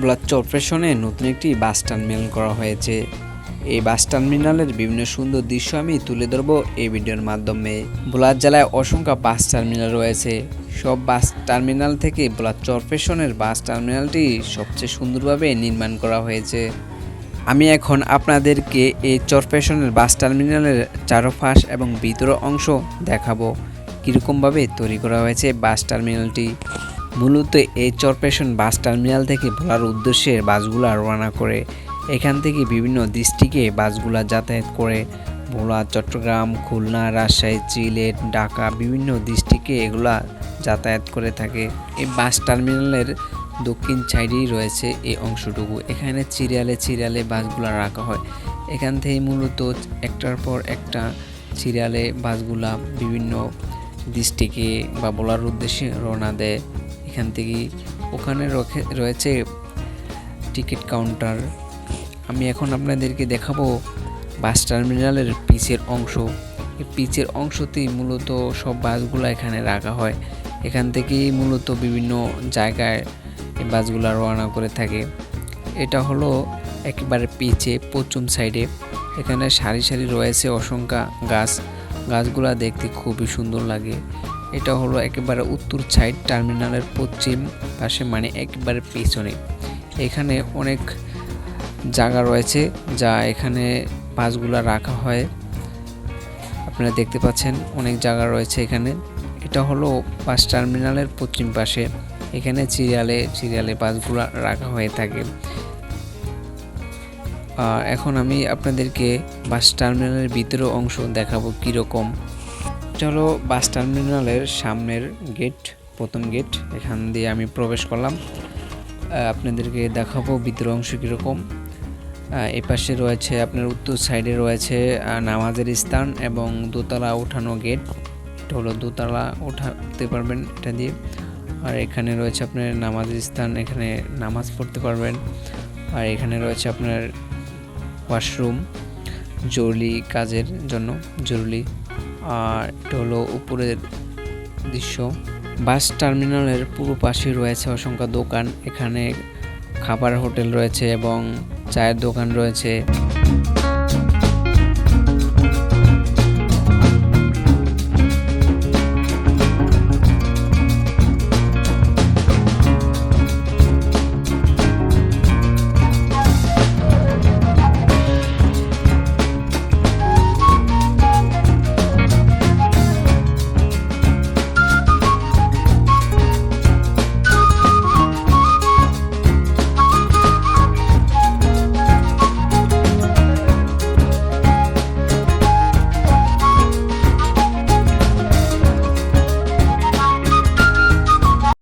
Blood চরপেশনে নতুন একটি bus terminal করা হয়েছে। এই বাস টার্মিনালের বিভিন্ন সুন্দর দৃশ্য আমি তুলে ধরবো এই ভিডিওর মাধ্যমে। বোলার জেলায় অসংখ্য বাস টার্মিনাল রয়েছে। সব বাস টার্মিনাল থেকে বোলার চরপেশনের বাস টার্মিনালটি সবচেয়ে সুন্দরভাবে নির্মাণ করা হয়েছে। আমি এখন আপনাদেরকে এই চরপেশনের বাস টার্মিনালের চারোপাশ এবং ভিতর অংশ দেখাবো। কীরকমভাবে তৈরি করা হয়েছে বাস টার্মিনালটি। মূলত এই চরপেশন বাস টার্মিনাল থেকে ভোলার উদ্দেশ্যে বাসগুলা রওনা করে। এখান থেকে বিভিন্ন ডিস্ট্রিক্টে বাসগুলা যাতায়াত করে। ভোলা, চট্টগ্রাম, খুলনা, রাজশাহী সিলেট ঢাকা বিভিন্ন ডিস্ট্রিক্টে এগুলা যাতায়াত করে থাকে। এই বাস টার্মিনালের দক্ষিণ সাইডেই রয়েছে এই অংশটুকু। এখানে সিরিয়ালে সিরিয়ালে বাসগুলো রাখা হয়। এখান থেকে মূলত একটার পর একটা সিরিয়ালে বাসগুলা বিভিন্ন ডিস্ট্রিক্টে বা বলার উদ্দেশ্যে রওনা দেয়। এখান থেকে। ওখানে রয়েছে টিকিট কাউন্টার। আমি এখন আপনাদেরকে দেখাবো বাস টার্মিনালের পিচের অংশ। এই পিচের অংশতেই মূলত সব বাসগুলো এখানে রাখা হয়। এখান থেকেই মূলত বিভিন্ন জায়গায় এই বাসগুলো রওনা করে থাকে। এটা হলো একেবারে পিচে, পশ্চিম সাইডে। এখানে সারি সারি রয়েছে অসংখ্য গাছ। গাছগুলা দেখতে খুবই সুন্দর লাগে। এটা হলো একেবারে উত্তর সাইড টার্মিনালের পশ্চিম পাশে মানে একেবারে পেছনে। এখানে অনেক জায়গা রয়েছে যা এখানে বাসগুলা রাখা হয়। আপনারা দেখতে পাচ্ছেন অনেক জায়গা রয়েছে এখানে। এটা হলো বাস টার্মিনালের পশ্চিম পাশে। এখানে সিরিয়ালে সিরিয়ালে বাসগুলো রাখা হয়ে থাকে। এখন আমি আপনাদেরকে বাস টার্মিনালের ভিতরে অংশ দেখাবো কীরকম। চলো বাস টার্মিনালের সামনের গেট, প্রথম গেট, এখান দিয়ে আমি প্রবেশ করলাম। আপনাদেরকে দেখাবো ভিতর অংশ কীরকম। এই পাশে রয়েছে আপনার উত্তর সাইডে রয়েছে নামাজের স্থান এবং দোতলা ওঠানো গেট। এটা হলো দোতলা ওঠাতে পারবেন এটা দিয়ে। আর এখানে রয়েছে আপনার নামাজের স্থান, এখানে নামাজ পড়তে পারবেন। আর এখানে রয়েছে আপনার ওয়াশরুম, জরুরি কাজের জন্য, জরুরি আর এটা হলো উপরের দৃশ্য। বাস টার্মিনালের পুরো পাশে রয়েছে অসংখ্য দোকান। এখানে খাবার হোটেল রয়েছে এবং চায়ের দোকান রয়েছে।